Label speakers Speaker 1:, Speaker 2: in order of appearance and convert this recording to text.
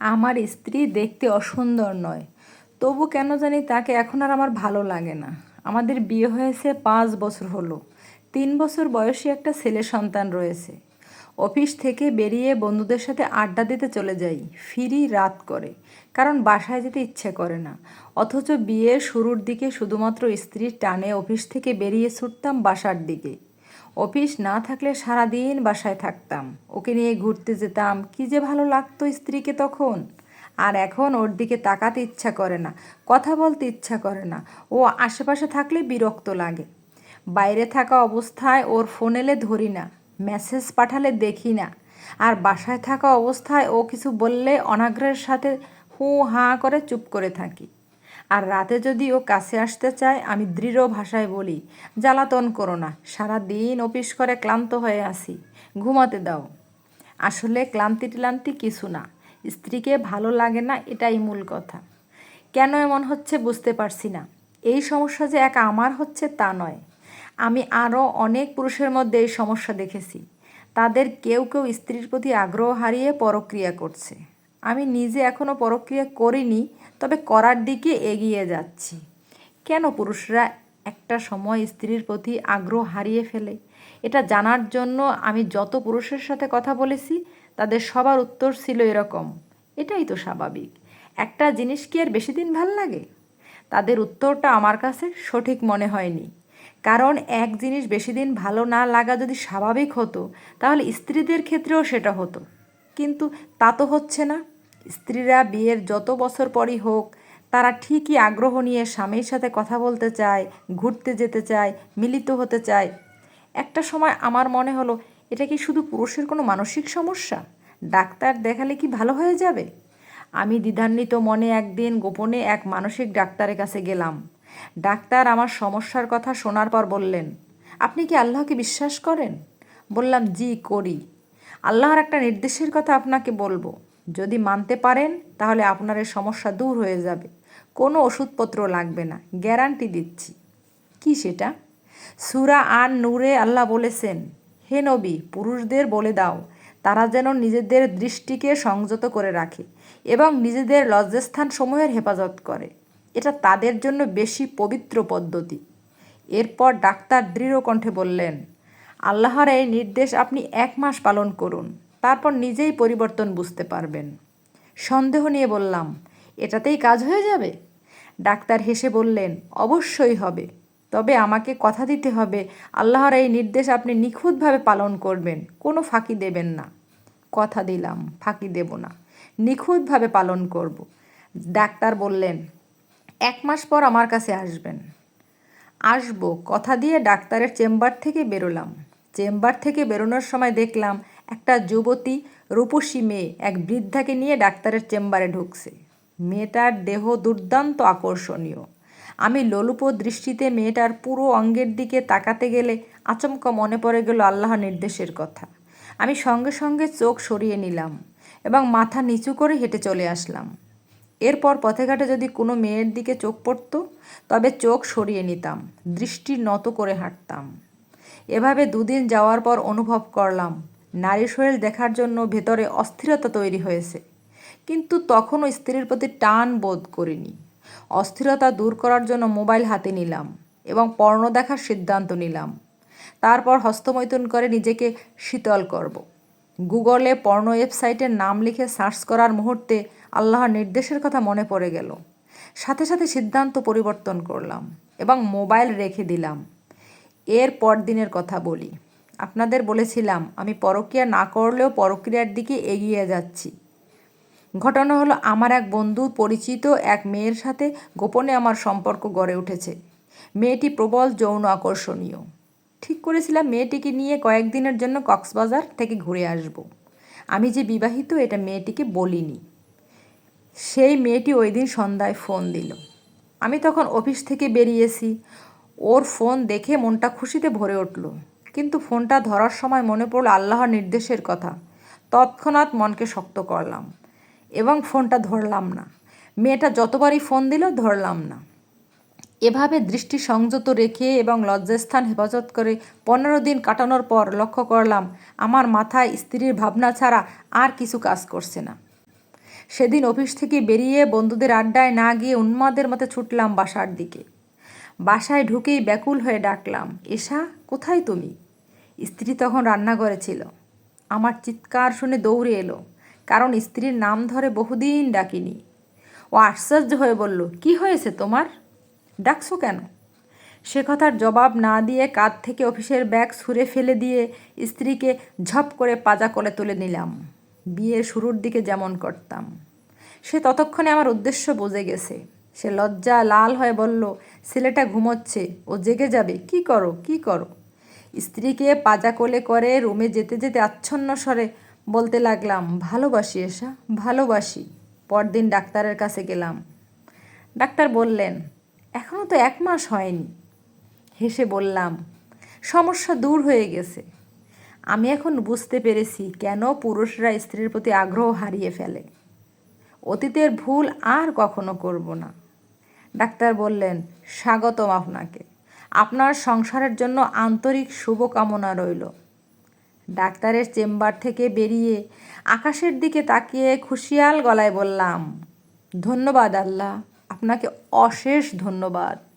Speaker 1: আমার স্ত্রী দেখতে অসুন্দর নয়। তবু কেন জানি তাকে এখন আর আমার ভালো লাগে না। আমাদের বিয়ে হয়েছে পাঁচ বছর হলো। তিন বছর বয়সী একটা ছেলে সন্তান রয়েছে। অফিস থেকে বেরিয়ে বন্ধুদের সাথে আড্ডা দিতে চলে যাই। ফিরি রাত করে। কারণ বাসায় যেতে ইচ্ছে করে না। অথচ বিয়ের শুরুর দিকে শুধুমাত্র স্ত্রীর টানে অফিস থেকে বেরিয়ে ছুটতাম বাসার দিকে। অফিস না থাকলে সারাদিন বাসায় থাকতাম। ওকে নিয়ে ঘুরতে যেতাম। কী যে ভালো লাগতো স্ত্রীকে তখন। আর এখন ওর দিকে তাকাতে ইচ্ছা করে না। কথা বলতে ইচ্ছা করে না। ও আশেপাশে থাকলে বিরক্ত লাগে। বাইরে থাকা অবস্থায় ওর ফোন এলে ধরি না। মেসেজ পাঠালে দেখি না। আর বাসায় থাকা অবস্থায় ও কিছু বললে অনাগ্রহের সাথে হু হাঁ করে চুপ করে থাকি। আর রাতে যদি ও কাছে আসতে চায়, আমি দৃঢ় ভাষায় বলি, জ্বালাতন করো না সারা দিন অফিস করে ক্লান্ত হয়ে আসি ঘুমাতে দাও। আসলে ক্লান্তি টিলান্তি কিছু না, স্ত্রীকে ভালো লাগে না এটাই মূল কথা। কেন এমন হচ্ছে বুঝতে পারছি না, এই সমস্যা যে একা আমার হচ্ছে তা নয়। আমি আরও অনেক পুরুষের মধ্যে এই সমস্যা দেখেছি, তাদের কেউ কেউ স্ত্রীর প্রতি আগ্রহ হারিয়ে পরক্রিয়া করছে। আমি নিজে এখনও পরক্রিয়া করিনি, তবে করার দিকে এগিয়ে যাচ্ছি। কেন পুরুষরা একটা সময় স্ত্রীর প্রতি আগ্রহ হারিয়ে ফেলে? এটা জানার জন্য আমি যত পুরুষের সাথে কথা বলেছি, তাদের সবার উত্তর ছিল এরকম। এটাই তো স্বাভাবিক। একটা জিনিস কি আর বেশি দিন ভালো লাগে? তাদের উত্তরটা আমার কাছে সঠিক মনে হয়নি। কারণ এক জিনিস বেশি দিন ভালো না লাগা যদি স্বাভাবিক হতো, তাহলে স্ত্রীদের ক্ষেত্রেও সেটা হতো। কিন্তু তা তো হচ্ছে না। স্ত্রীরা বিয়ের যত বছর পরই হোক, তারা ঠিকই আগ্রহ নিয়ে স্বামীর সাথে কথা বলতে চায়, ঘুরতে যেতে চায়, মিলিত হতে চায়। একটা সময় আমার মনে হলো, এটা কি শুধু পুরুষের কোনো মানসিক সমস্যা? ডাক্তার দেখালে কি ভালো হয়ে যাবে? আমি দ্বিধান্বিত মনে একদিন গোপনে এক মানসিক ডাক্তারের কাছে গেলাম। ডাক্তার আমার সমস্যার কথা শোনার পর বললেন, আপনি কি আল্লাহকে বিশ্বাস করেন? বললাম, জি, করি। আল্লাহর একটা নির্দেশের কথা আপনাকে বলব। যদি মানতে পারেন, তাহলে আপনার সমস্যা দূর হয়ে যাবে। কোনো ওষুধপত্র লাগবে না। গ্যারান্টি দিচ্ছি। কি সেটা? সুরা আর নূরে আল্লাহ বলেছেন, হে নবী, পুরুষদের বলে দাও, তারা যেন নিজেদের দৃষ্টিকে সংযত করে রাখে এবং নিজেদের লজ্জাস্থান সমূহের হেফাজত করে। এটা তাদের জন্য বেশি পবিত্র পদ্ধতি। এরপর ডাক্তার দৃঢ় কণ্ঠে বললেন, আল্লাহর এই নির্দেশ আপনি এক মাস পালন করুন। তারপর নিজেই পরিবর্তন বুঝতে পারবেন। সন্দেহ নিয়ে বললাম, এটাতেই কাজ হয়ে যাবে? ডাক্তার হেসে বললেন, অবশ্যই হবে। তবে আমাকে কথা দিতে হবে, আল্লাহর এই নির্দেশ আপনি নিখুঁতভাবে পালন করবেন, কোনো ফাঁকি দেবেন না। কথা দিলাম, ফাঁকি দেব না, নিখুঁতভাবে পালন করব। ডাক্তার বললেন, এক মাস পর আমার কাছে আসবেন। আসব। কথা দিয়ে ডাক্তারের চেম্বার থেকে বেরোলাম। চেম্বার থেকে বেরোনোর সময় দেখলাম একটা যুবতী রূপসী মেয়ে এক বৃদ্ধাকে নিয়ে ডাক্তারের চেম্বারে ঢুকছে। মেয়েটার দেহ দুর্দান্ত আকর্ষণীয়। আমি লোলুপ দৃষ্টিতে মেয়েটার পুরো অঙ্গের দিকে তাকাতে গেলে আচমকা মনে পড়ে গেল আল্লাহ নির্দেশের কথা। আমি সঙ্গে সঙ্গে চোখ সরিয়ে নিলাম এবং মাথা নিচু করে হেঁটে চলে আসলাম। এরপর পথে ঘাটে যদি কোনো মেয়ের দিকে চোখ পড়তো, তবে চোখ সরিয়ে নিতাম, দৃষ্টি নত করে হাঁটতাম। এভাবে দুদিন যাওয়ার পর অনুভব করলাম নারী শরীর দেখার জন্য ভেতরে অস্থিরতা তৈরি হয়েছে। কিন্তু তখনও স্ত্রীর প্রতি টান বোধ করিনি। অস্থিরতা দূর করার জন্য মোবাইল হাতে নিলাম এবং পর্ণ দেখার সিদ্ধান্ত নিলাম। তারপর হস্তমৈথুন করে নিজেকে শীতল করব। গুগলে পর্ণ ওয়েবসাইটের নাম লিখে সার্চ করার মুহূর্তে আল্লাহর নির্দেশের কথা মনে পড়ে গেল। সাথে সাথে সিদ্ধান্ত পরিবর্তন করলাম এবং মোবাইল রেখে দিলাম। এর পর দিনের কথা বলি। আপনাদের বলেছিলাম, আমি পরক্রিয়া না করলেও পরক্রিয়ার দিকে এগিয়ে যাচ্ছি। ঘটনা হলো, আমার এক বন্ধু পরিচিত এক মেয়ের সাথে গোপনে আমার সম্পর্ক গড়ে উঠেছে। মেয়েটি প্রবল, যৌন আকর্ষণীয়। ঠিক করেছিলাম, মেয়েটিকে নিয়ে কয়েকদিনের জন্য কক্সবাজার থেকে ঘুরে আসব। আমি যে বিবাহিত, এটা মেয়েটিকে বলিনি। সেই মেয়েটি ওই দিন সন্ধ্যায় ফোন দিল। আমি তখন অফিস থেকে বেরিয়েছি। ওর ফোন দেখে মনটা খুশিতে ভরে উঠল। কিন্তু ফোনটা ধরার সময় মনে পড়ল আল্লাহর নির্দেশের কথা। তৎক্ষণাৎ মনকে শক্ত করলাম এবং ফোনটা ধরলাম না। মেয়েটা যতবারই ফোন দিল, ধরলাম না। এভাবে দৃষ্টি সংযত রেখে এবং লজ্জাস্থান হেফাজত করে পনেরো দিন কাটানোর পর লক্ষ্য করলাম, আমার মাথায় স্ত্রীর ভাবনা ছাড়া আর কিছু কাজ করছে না। সেদিন অফিস থেকে বেরিয়ে বন্ধুদের আড্ডায় না গিয়ে উন্মাদের মতো ছুটলাম বাসার দিকে। বাসায় ঢুকেই ব্যাকুল হয়ে ডাকলাম এশা কোথায় তুমি? স্ত্রী তখন রান্নাঘরে ছিল। আমার চিৎকার শুনে দৌড়ে এলো, কারণ স্ত্রীর নাম ধরে বহুদিন ডাকিনি। ও আশ্চর্য হয়ে বলল, কি হয়েছে তোমার? ডাকছো কেন? সে কথার জবাব না দিয়ে কাঁধ থেকে অফিসের ব্যাগ ছুঁড়ে ফেলে দিয়ে স্ত্রীকে ঝপ করে পাজা কোলে তুলে নিলাম। বিয়ের শুরুর দিকে যেমন করতাম। সে ততক্ষণে আমার উদ্দেশ্য বুঝে গেছে। সে লজ্জা লাল হয়ে বলল, ছেলেটা ঘুমোচ্ছে, ও জেগে যাবে। কি করো কি করো? স্ত্রীকে পাজা কোলে করে রুমে যেতে যেতে আচ্ছন্ন স্বরে বলতে লাগলাম, ভালোবাসি এসা, ভালোবাসি। পরদিন ডাক্তারের কাছে গেলাম। ডাক্তার বললেন এখনও তো এক মাস হয়নি। হেসে বললাম, সমস্যা দূর হয়ে গেছে। আমি এখন বুঝতে পেরেছি কেন পুরুষরা স্ত্রীর প্রতি আগ্রহ হারিয়ে ফেলে। অতীতের ভুল আর কখনো করব না। ডাক্তার বললেন, স্বাগতম আপনাকে। আপনার সংসারের জন্য আন্তরিক শুভকামনা রইল। ডাক্তারের চেম্বার থেকে বেরিয়ে আকাশের দিকে তাকিয়ে খুশিয়াল গলায় বললাম, ধন্যবাদ আল্লাহ, আপনাকে অশেষ ধন্যবাদ।